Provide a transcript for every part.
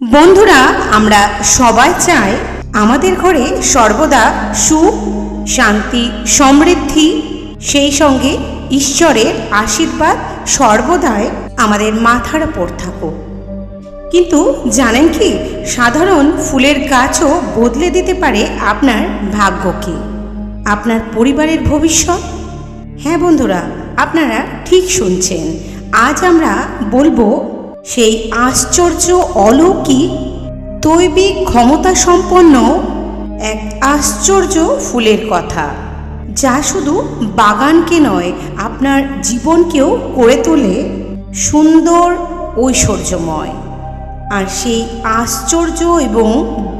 বন্ধুরা, আমরা সবাই চাই আমাদের ঘরে সর্বদা সুখ, শান্তি, সমৃদ্ধি, সেই সঙ্গে ঈশ্বরের আশীর্বাদ সর্বদাই আমাদের মাথার ওপর থাকুক। কিন্তু জানেন কি, সাধারণ ফুলের গাছও বদলে দিতে পারে আপনার ভাগ্যকে আপনার পরিবারের ভবিষ্যৎ? হ্যাঁ বন্ধুরা, আপনারা ঠিক শুনছেন। আজ আমরা বলব সেই আশ্চর্য অলৌকিক দৈবিক ক্ষমতা সম্পন্ন এক আশ্চর্য ফুলের কথা, যা শুধু বাগানকে নয়, আপনার জীবনকেও করে তোলে সুন্দর ঐশ্বর্যময়। আর সেই আশ্চর্য এবং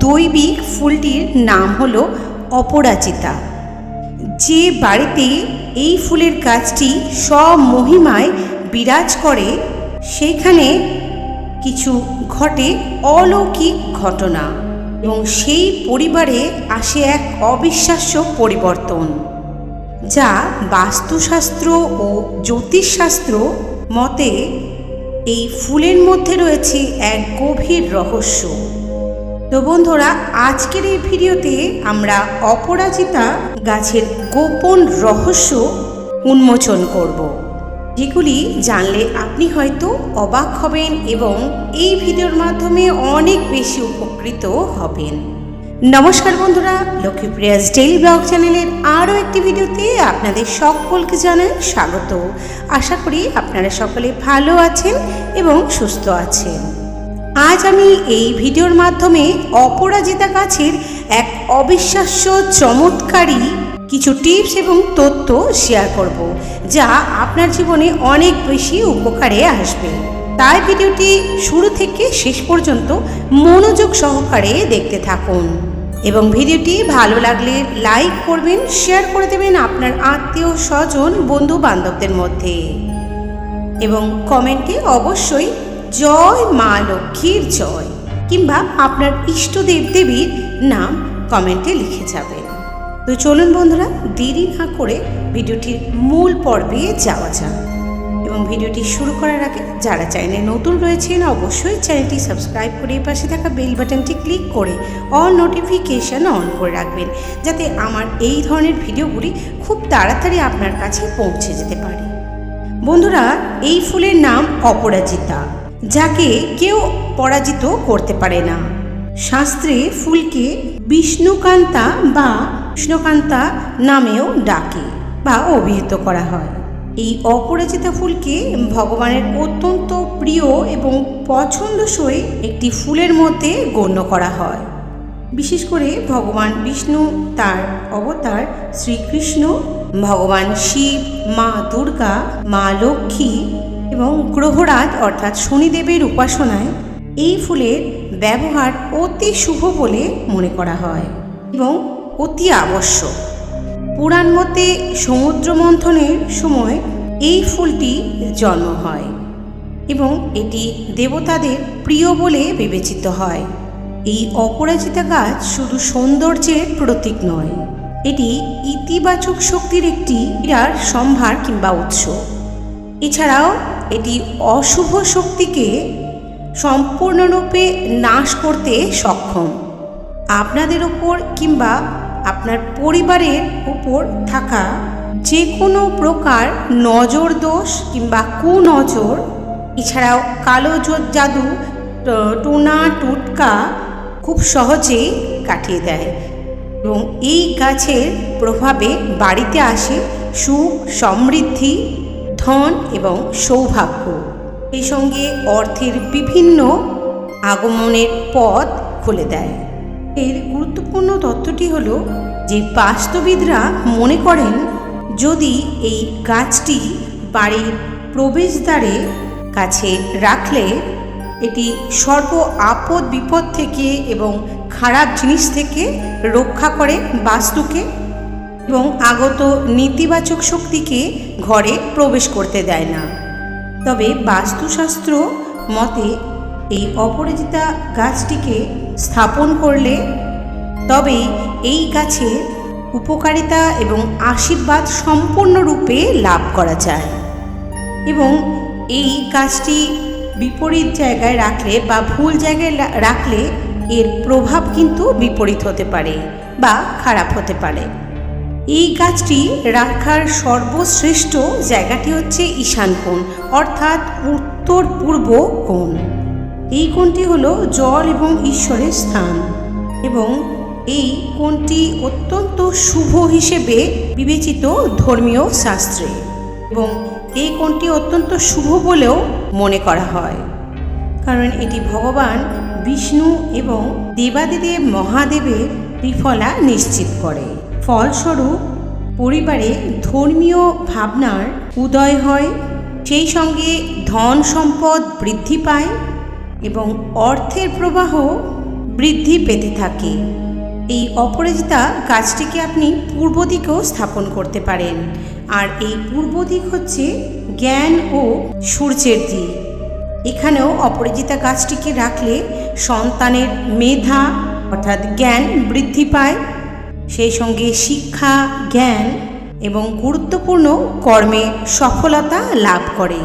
দৈবিক ফুলটির নাম হলো অপরাজিতা। যে বাড়িতে এই ফুলের গাছটি সব মহিমায় বিরাজ করে, সেখানে কিছু ঘটে অলৌকিক ঘটনা এবং সেই পরিবারে আসে এক অবিশ্বাস্য পরিবর্তন, যা বাস্তুশাস্ত্র ও জ্যোতিষশাস্ত্র মতে এই ফুলের মধ্যে রয়েছে এক গভীর রহস্য। তো বন্ধুরা, আজকের এই ভিডিওতে আমরা অপরাজিতা গাছের গোপন রহস্য উন্মোচন করব। যেগুলি জানলে আপনি হয়তো অবাক হবেন এবং এই ভিডিওর মাধ্যমে অনেক বেশি উপকৃত হবেন। নমস্কার বন্ধুরা, লক্ষ্মীপ্রিয়াস ডেইলি ব্লগ চ্যানেলের আরও একটি ভিডিওতে আপনাদের সকলকে জানাই স্বাগত। আশা করি আপনারা সকলে ভালো আছেন এবং সুস্থ আছেন। আজ আমি এই ভিডিওর মাধ্যমে অপরাজিতা গাছের এক অবিশ্বাস্য চমৎকারী কিছু টিপস এবং তথ্য শেয়ার করব, যা আপনার জীবনে অনেক বেশি উপকারে আসবে। তাই ভিডিওটি শুরু থেকে শেষ পর্যন্ত মনোযোগ সহকারে দেখতে থাকুন। এবং ভিডিওটি ভালো লাগলে লাইক করবেন, শেয়ার করে দেবেন আপনার আত্মীয়, স্বজন বন্ধু বান্ধবদের মধ্যে। এবং কমেন্টে অবশ্যই জয় মা লক্ষ্মীর জয়, কিংবা আপনার ইষ্টদেব দেবীর নাম কমেন্টে লিখে যাবেন। তো চলুন বন্ধুরা, দেরি না করে ভিডিওটির মূল পর্বে যাওয়া যাক। এবং ভিডিওটি শুরু করার আগে যারা চ্যানেলে নতুন রয়েছেন, অবশ্যই চ্যানেলটি সাবস্ক্রাইব করে পাশে থাকা বেল বাটনটি ক্লিক করে অল নোটিফিকেশান অন করে রাখবেন, যাতে আমার এই ধরনের ভিডিওগুলি খুব তাড়াতাড়ি আপনার কাছে পৌঁছে যেতে পারে। বন্ধুরা, এই ফুলের নাম অপরাজিতা, যাকে কেউ পরাজিত করতে পারে না। শাস্ত্রে ফুলকে বিষ্ণুকান্তা বা কৃষ্ণকান্তা নামেও ডাকে বা অভিহিত করা হয়। এই অপরাজিতা ফুলকে ভগবানের অত্যন্ত প্রিয় এবং পছন্দসই একটি ফুলের মধ্যে গণ্য করা হয়। বিশেষ করে ভগবান বিষ্ণু, তার অবতার শ্রীকৃষ্ণ, ভগবান শিব, মা দুর্গা, মা লক্ষ্মী এবং গ্রহরাজ অর্থাৎ শনিদেবের উপাসনায় এই ফুলের ব্যবহার অতি শুভ বলে মনে করা হয় এবং অতি আবশ্যক। পুরাণ মতে সমুদ্র মন্থনের সময় এই ফুলটি জন্ম হয় এবং এটি দেবতাদের প্রিয় বলে বিবেচিত হয়। এই অপরাজিতা গাছ শুধু সৌন্দর্যের প্রতীক নয়, এটি ইতিবাচক শক্তির একটি বিরাট সম্ভার কিংবা উৎস। এছাড়াও এটি অশুভ শক্তিকে সম্পূর্ণরূপে নাশ করতে সক্ষম। আপনাদের ওপর কিংবা আপনার পরিবারের উপর থাকা যে কোনো প্রকার নজর দোষ কিংবা কুনজর, এছাড়াও কালো জাদু টুনা, টুটকা খুব সহজেই কাটিয়ে দেয় এবং এই গাছের প্রভাবে বাড়িতে আসে সুখ, সমৃদ্ধি, ধন এবং সৌভাগ্য। এই সঙ্গে অর্থের বিভিন্ন আগমনের পথ খুলে দেয়। এর গুরুত্বপূর্ণ তথ্যটি হলো যে বাস্তবিদরা মনে করেন, যদি এই গাছটি বাড়ির প্রবেশদ্বারে কাছে রাখলে, এটি সর্ব আপদ বিপদ থেকে এবং খারাপ জিনিস থেকে রক্ষা করে বাস্তুকে এবং আগত নেতিবাচক শক্তিকে ঘরে প্রবেশ করতে দেয় না। তবে বাস্তুশাস্ত্র মতে, এই অপরাজিতা গাছটিকে স্থাপন করলে তবে এই গাছের উপকারিতা এবং আশীর্বাদ সম্পূর্ণরূপে লাভ করা যায়। এবং এই গাছটি বিপরীত জায়গায় রাখলে বা ভুল জায়গায় রাখলে এর প্রভাব কিন্তু বিপরীত হতে পারে বা খারাপ হতে পারে। এই গাছটি রাখার সর্বশ্রেষ্ঠ জায়গাটি হচ্ছে ঈশান কোণ, অর্থাৎ উত্তর পূর্ব কোণ। এই কোণটি হল জল এবং ঈশ্বরের স্থান। এবং এই কোণটি অত্যন্ত শুভ হিসেবে বিবেচিত ধর্মীয় শাস্ত্রে। এবং এই কোণটি অত্যন্ত শুভ বলেও মনে করা হয়। কারণ এটি ভগবান বিষ্ণু এবং দেবাদিদেব মহাদেবের ত্রিফলা নিশ্চিত করে। ফলস্বরূপ, পরিবারে ধর্মীয় ভাবনার উদয় হয়, সেই সঙ্গে ধন সম্পদ বৃদ্ধি পায় এবং অর্থের প্রবাহ বৃদ্ধি পেতে থাকে। এই অপরাজিতা গাছটিকে আপনি পূর্ব দিকেও স্থাপন করতে পারেন। আর এই পূর্ব দিক হচ্ছে জ্ঞান ও সূর্যের দিক। এখানেও অপরাজিতা গাছটিকে রাখলে সন্তানের মেধা অর্থাৎ জ্ঞান বৃদ্ধি পায়। সেই সঙ্গে শিক্ষা, জ্ঞান এবং গুরুত্বপূর্ণ কর্মে সফলতা লাভ করে।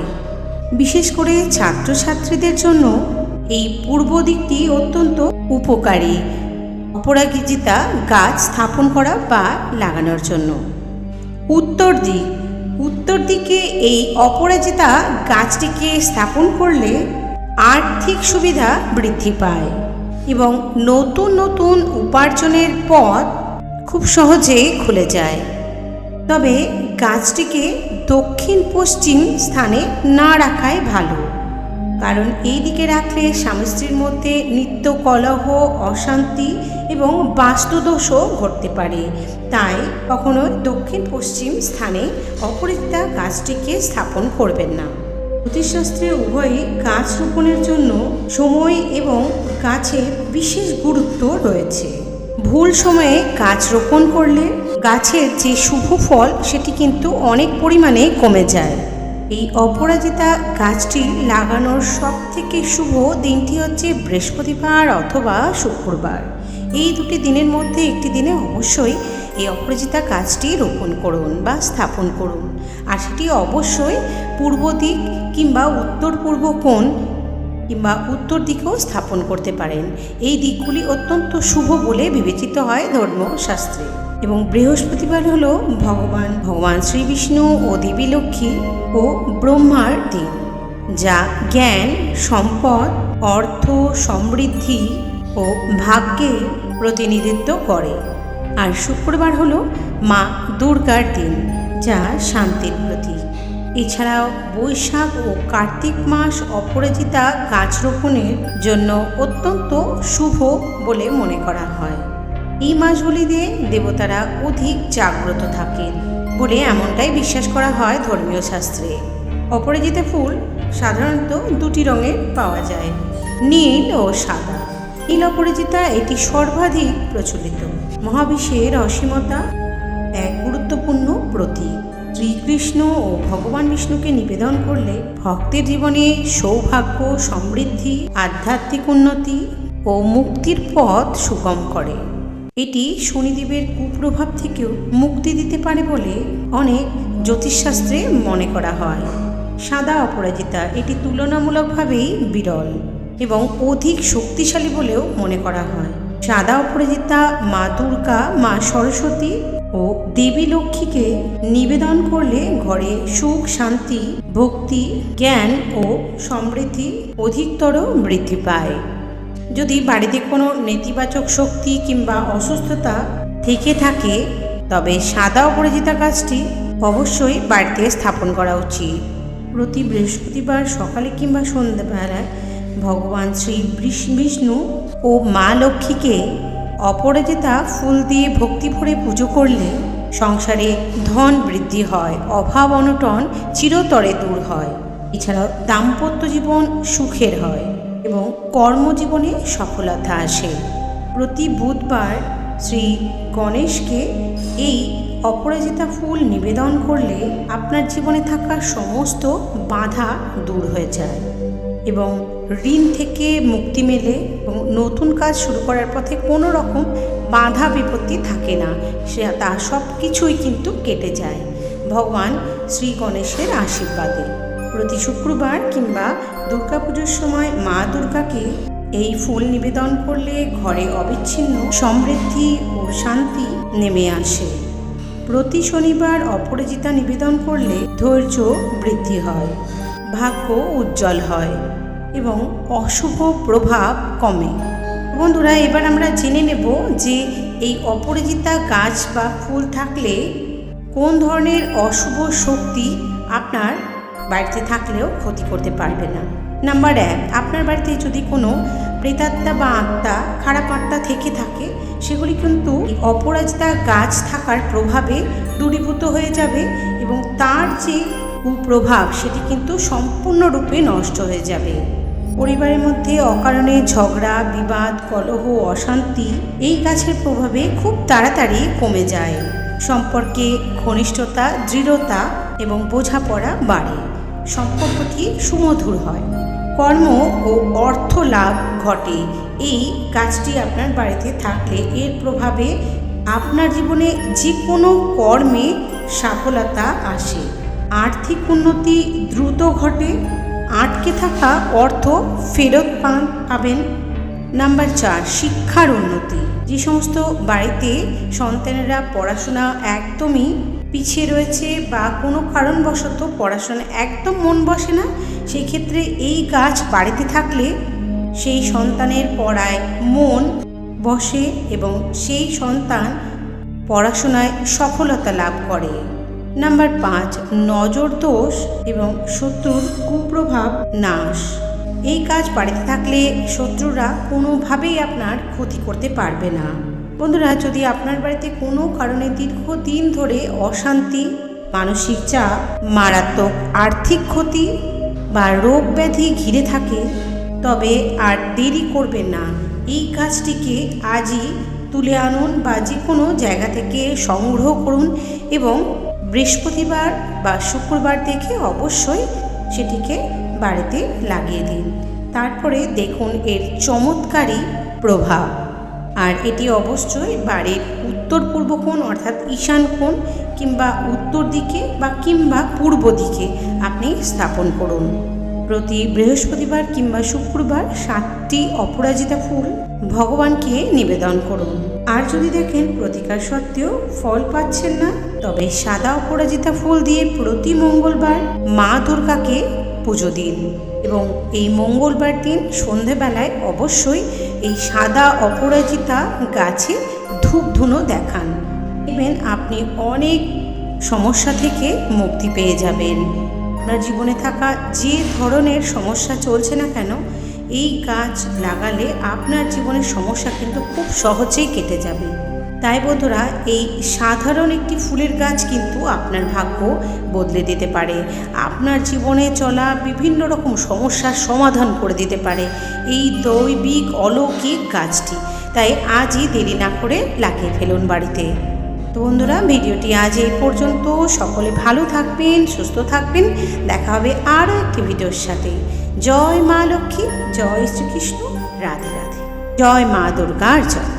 বিশেষ করে ছাত্রছাত্রীদের জন্য এই পূর্ব দিকটি অত্যন্ত উপকারী। অপরাজিতা গাছ স্থাপন করা বা লাগানোর জন্য। উত্তর দিক। উত্তর দিকে এই অপরাজিতা গাছটিকে স্থাপন করলে আর্থিক সুবিধা বৃদ্ধি পায় এবং নতুন নতুন উপার্জনের পথ খুব সহজে খুলে যায়। তবে গাছটিকে দক্ষিণ পশ্চিম স্থানে না রাখাই ভালো। কারণ এই দিকে রাখলে স্বামী স্ত্রীর মধ্যে নিত্য কলহ, অশান্তি এবং বাস্তুদোষও ঘটতে পারে। তাই কখনোই দক্ষিণ পশ্চিম স্থানে অপরিচিতা গাছটিকে স্থাপন করবেন না। জ্যোতিষশাস্ত্রে উভয়ই গাছ রোপণের জন্য সময় এবং গাছের বিশেষ গুরুত্ব রয়েছে। ভুল সময়ে গাছ রোপণ করলে গাছের যে শুভ ফল, সেটি কিন্তু অনেক পরিমাণে কমে যায়। এই অপরাজিতা গাছটি লাগানোর সব থেকে শুভ দিনটি হচ্ছে বৃহস্পতিবার অথবা শুক্রবার। এই দুটি দিনের মধ্যে একটি দিনে অবশ্যই এই অপরাজিতা গাছটি রোপণ করুন বা স্থাপন করুন। আর সেটি অবশ্যই পূর্ব দিক কিংবা উত্তর পূর্ব কোণ কিংবা উত্তর দিকেও স্থাপন করতে পারেন। এই দিকগুলি অত্যন্ত শুভ বলে বিবেচিত হয় ধর্মশাস্ত্রে। এবং বৃহস্পতিবার হলো ভগবান ভগবান শ্রী বিষ্ণু ও দেবী লক্ষ্মী ও ব্রহ্মার দিন, যা জ্ঞান, সম্পদ, অর্থ, সমৃদ্ধি ও ভাগ্যের প্রতিনিধিত্ব করে। আর শুক্রবার হলো মা দুর্গার দিন, যা শান্তির প্রতীক। এছাড়াও বৈশাখ ও কার্তিক মাস অপরাজিতা গাছ রোপণের জন্য অত্যন্ত শুভ বলে মনে করা হয়। এই মাসগুলিতে দেবতারা অধিক জাগ্রত থাকেন বলে এমনটাই বিশ্বাস করা হয় ধর্মীয় শাস্ত্রে। অপরাজিতা ফুল সাধারণত দুটি রঙের পাওয়া যায়, নীল ও সাদা। নীল অপরাজিতা এটি সর্বাধিক প্রচলিত। মহাবিশ্বের অসীমতা এক গুরুত্বপূর্ণ প্রতীক। শ্রীকৃষ্ণ ও ভগবান বিষ্ণুকে নিবেদন করলে ভক্তের জীবনে সৌভাগ্য, সমৃদ্ধি, আধ্যাত্মিক উন্নতি ও মুক্তির পথ সুগম করে। এটি শনিদেবের কুপ্রভাব থেকেও মুক্তি দিতে পারে বলে অনেক জ্যোতিষশাস্ত্রে মনে করা হয়। সাদা অপরাজিতা এটি তুলনামূলকভাবেই বিরল এবং অধিক শক্তিশালী বলেও মনে করা হয়। সাদা অপরাজিতা মা দুর্গা, মা সরস্বতী ও দেবী লক্ষ্মীকে নিবেদন করলে ঘরে সুখ, শান্তি, ভক্তি, জ্ঞান ও সমৃদ্ধি অধিকতর বৃদ্ধি পায়। যদি বাড়িতে কোনো নেতিবাচক শক্তি কিংবা অসুস্থতা থেকে থাকে, তবে সাদা অপরাজিতা গাছটি অবশ্যই বাড়িতে স্থাপন করা উচিত। প্রতি বৃহস্পতিবার সকালে কিংবা সন্ধ্যাবেলায় ভগবান শ্রী বিষ্ণু ও মা লক্ষ্মীকে অপরাজিতা ফুল দিয়ে ভক্তি ভরে পুজো করলে সংসারে ধন বৃদ্ধি হয়, অভাব অনটন চিরতরে দূর হয়। এছাড়াও দাম্পত্য জীবন সুখের হয়। এবং কর্মজীবনে সফলতা আসে। প্রতি বুধবার শ্রী গণেশকে এই অপরাজিতা ফুল নিবেদন করলে আপনার জীবনে থাকা সমস্ত বাধা দূর হয়ে যায় এবং ঋণ থেকে মুক্তি মেলে এবং নতুন কাজ শুরু করার পথে কোনো রকম বাধা বিপত্তি থাকে না। সে তা সব কিছুই কিন্তু কেটে যায়। ভগবান শ্রী গণেশের আশীর্বাদে। প্রতি শুক্রবার কিংবা দুর্গাপুজোর সময় মা দুর্গাকে এই ফুল নিবেদন করলে ঘরে অবিচ্ছিন্ন সমৃদ্ধি ও শান্তি নেমে আসে। প্রতি শনিবার অপরাজিতা নিবেদন করলে ধৈর্য বৃদ্ধি হয়, ভাগ্য উজ্জ্বল হয় এবং অশুভ প্রভাব কমে। বন্ধুরা, এবার আমরা জেনে নেব যে এই অপরাজিতা গাছ বা ফুল থাকলে কোন ধরনের অশুভ শক্তি আপনার বাড়িতে থাকলেও ক্ষতি করতে পারবে না। নাম্বার এক, আপনার বাড়িতে যদি কোনো প্রেতাত্মা বা আত্মা, খারাপ আত্মা থেকে থাকে, সেগুলি কিন্তু অপরাজিতা গাছ থাকার প্রভাবে দূরীভূত হয়ে যাবে এবং তার যে কুপ্রভাব, সেটি কিন্তু সম্পূর্ণরূপে নষ্ট হয়ে যাবে। পরিবারের মধ্যে অকারণে ঝগড়া, বিবাদ, কলহ, অশান্তি, এই গাছের প্রভাবে খুব তাড়াতাড়ি কমে যায়। সম্পর্কে ঘনিষ্ঠতা, দৃঢ়তা এবং বোঝাপড়া বাড়ে। সম্পর্কটি সুমধুর হয়। কর্ম ও অর্থ লাভ ঘটে। এই কাজটি আপনার বাড়িতে থাকলে এর প্রভাবে আপনার জীবনে যে কোনো কর্মে সফলতা আসে। আর্থিক উন্নতি দ্রুত ঘটে। আটকে থাকা অর্থ ফেরত পান, পাবেন। নাম্বার চার, শিক্ষার উন্নতি। যে সমস্ত বাড়িতে সন্তানেরা পড়াশোনা একদমই পিছিয়ে রয়েছে বা কোনো কারণবশত পড়াশোনা একদম মন বসে না সেই ক্ষেত্রে এই গাছ বাড়িতে থাকলে সেই সন্তানের পড়ায় মন বসে এবং সেই সন্তান পড়াশোনায় সফলতা লাভ করে। নাম্বার পাঁচ, নজর দোষ এবং শত্রুর কুপ্রভাব নাশ। এই কাজ বাড়িতে থাকলে শত্রুরা কোনোভাবেই আপনার ক্ষতি করতে পারবে না। বন্ধুরা, যদি আপনার বাড়িতে কোনো কারণে দীর্ঘদিন ধরে অশান্তি, মানসিক চাপ, মারাত্মক আর্থিক ক্ষতি বা রোগ ব্যাধি ঘিরে থাকে, তবে আর দেরি করবেন না। এই কাজটিকে আজই তুলে আনুন বা যে কোনো জায়গা থেকে সংগ্রহ করুন এবং বৃহস্পতিবার বা শুক্রবার দেখে অবশ্যই সেটিকে বাড়িতে লাগিয়ে দিন। তারপরে দেখুন এর চমৎকারী প্রভাব। আর এটি অবশ্যই বাড়ির উত্তর পূর্ব কোণ অর্থাৎ ঈশান কোণ কিংবা উত্তর দিকে বা কিংবা পূর্ব দিকে আপনি স্থাপন করুন। প্রতি বৃহস্পতিবার কিংবা শুক্রবার সাতটি অপরাজিতা ফুল ভগবানকে নিবেদন করুন। আর যদি দেখেন প্রতিকার সত্ত্বেও ফল পাচ্ছেন না, তবে সাদা অপরাজিতা ফুল দিয়ে প্রতি মঙ্গলবার মা দুর্গাকে পুজো দিন এবং এই মঙ্গলবার দিন সন্ধেবেলায় অবশ্যই এই সাদা অপরাজিতা গাছে ধূপধুনো দেখান। দেখবেন আপনি অনেক সমস্যা থেকে মুক্তি পেয়ে যাবেন। আপনার জীবনে থাকা যে ধরনের সমস্যা চলছে না কেন, এই গাছ লাগালে আপনার জীবনের সমস্যা কিন্তু খুব সহজেই কেটে যাবে। তাই বন্ধুরা, এই সাধারণ একটি ফুলের গাছ কিন্তু আপনার ভাগ্য বদলে দিতে পারে। আপনার জীবনে চলা বিভিন্ন রকম সমস্যার সমাধান করে দিতে পারে। এই দৈবিক অলৌকিক গাছটি। তাই আজই দেরি না করে লাগিয়ে ফেলুন বাড়িতে। তো বন্ধুরা, ভিডিওটি আজ এই পর্যন্ত। সকলে ভালো থাকবেন, সুস্থ থাকবেন। দেখা হবে আরও একটি ভিডিওর সাথে। জয় মা লক্ষ্মী, জয় শ্রীকৃষ্ণ, রাধে রাধে। জয় মা দুর্গার জয়।